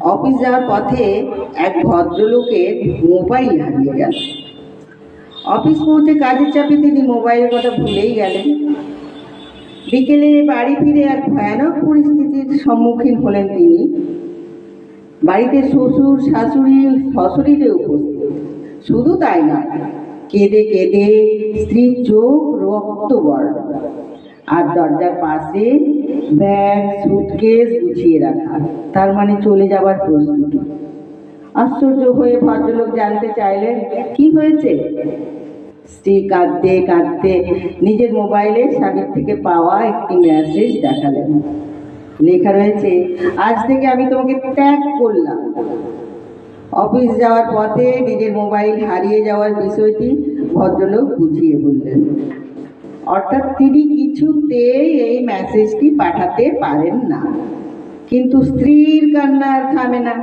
Office যাওয়ার পথে এক ভদ্রলোকের মোবাইল হারিয়ে গেল। অফিস পৌঁছে কাজের চাপে তিনি মোবাইলের কথা ভুলেই গেলেন। বিকেলে বাড়ি ফিরে এক ভয়ানক পরিস্থিতির সম্মুখীন হলেন তিনি। বাড়িতে শ্বশুর, শাশুড়ি শ্বশুরিরে উপস্থিত। শুধু তাই না কেঁদে কেঁদে স্ত্রীর চোখ রক্ত বর্ণ আর দরজার পাশে ব্যাগ, সুটকেস গুছিয়ে রাখা। তার মানে চলে যাবার প্রস্তুতি। আশ্চর্য হয়ে ভদ্রলোক জানতে চাইলেন, কি হয়েছে? স্ত্রী কাঁদতে কাঁদতে নিজের মোবাইলে স্বামীর থেকে পাওয়া একটি মেসেজ দেখালেন। লেখা রয়েছে, আজ থেকে আমি তোমাকে ত্যাগ করলাম। অফিস যাওয়ার পথে নিজের মোবাইল হারিয়ে যাওয়ার বিষয়টি ভদ্রলোক বুঝিয়ে বললেন। অর্থাৎ তিনি কিছুতেই এই মেসেজটি পাঠাতে পারেন না। কিন্তু স্ত্রীর কান্না আর থামে না।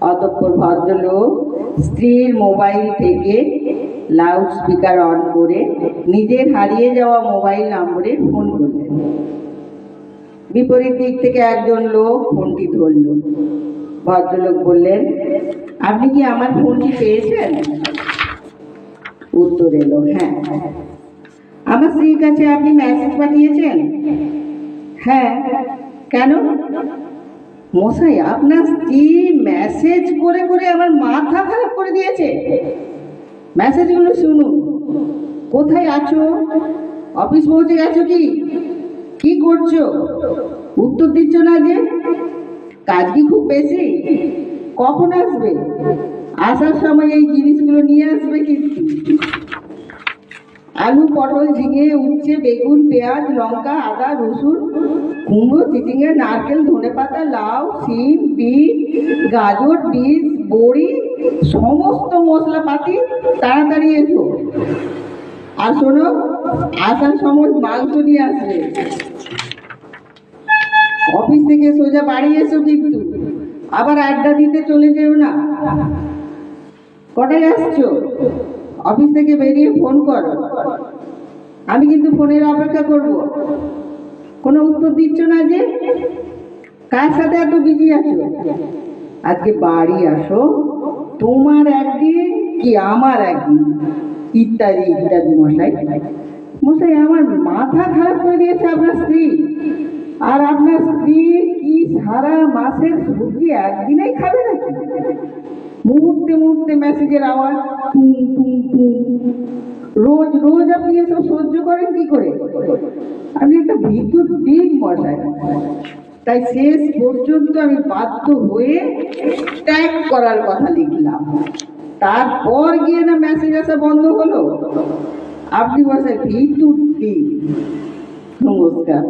অতঃপর ভদ্রলোক স্ত্রীর মোবাইল থেকে লাউড স্পিকার অন করে নিজের হারিয়ে যাওয়া মোবাইল নম্বরে ফোন করলেন। বিপরীত দিক থেকে একজন লোক ফোনটি ধরল। ভদ্রলোক বললেন, আপনি কি আমার ফোনটি পেয়েছেন? উত্তর এলো হ্যাঁ। আমার স্ত্রীর কাছে আপনি মেসেজ পাঠিয়েছেন? হ্যাঁ। কেন? মশাই, আপনার স্ত্রী মেসেজ করে করে আমার মাথা খারাপ করে দিয়েছে। মেসেজগুলো শুনুন। কোথায় আছো? অফিস পৌঁছে গেছো কি? কি করছ? উত্তর দিচ্ছ না যে? কাজ কি খুব বেশি? কখন আসবে? আসার সময় এই জিনিসগুলো নিয়ে আসবে কিন্তু আলু, পটল, ঝিঙে, উচ্ছে, বেগুন, পেঁয়াজ, লঙ্কা, আদা, রসুন, কুমড়ো, চিচিঙে, নারকেল, ধনেপাতা, লাউ শিম বিট গাজর, বীজ, বড়ি, সমস্ত মশলাপাতি তাড়াতাড়ি এসো। আর শোনো, আসার সময় মাংস নিয়ে আসবে। অফিস থেকে সোজা বাড়ি এসো কিন্তু। আবার আড্ডা দিতে চলে যেও না। কটায় আসছো? অফিস থেকে বেরিয়ে ফোন করো। আমি কিন্তু ফোনের অপেক্ষা করব। কোনো উত্তর দিচ্ছ না যে? কার সাথে এত বিজি আছো? আজকে বাড়ি আসো। তোমার একদিন কি আমার একদিন? ইত্যাদি ইত্যাদি মশাই। মশাই, আমার মাথা খারাপ করে দিয়েছে আপনার স্ত্রী। আর আপনার স্ত্রী কি সারা মাসের সবজি একদিনেই খাবে নাকি? মুহূর্তে মুহূর্তে মেসেজের আওয়াজ, টুং টুং টুং। রোজ রোজ আপনি এসব সহ্য করেন কি করে? আপনি একটা বিদ্যুৎ দিন, মশাই। তাই শেষ পর্যন্ত আমি বাধ্য হয়ে ট্যাগ করার কথা লিখলাম। তারপর গিয়ে না মেসেজ আসা বন্ধ হলো? আপনি বসে দিন। নমস্কার।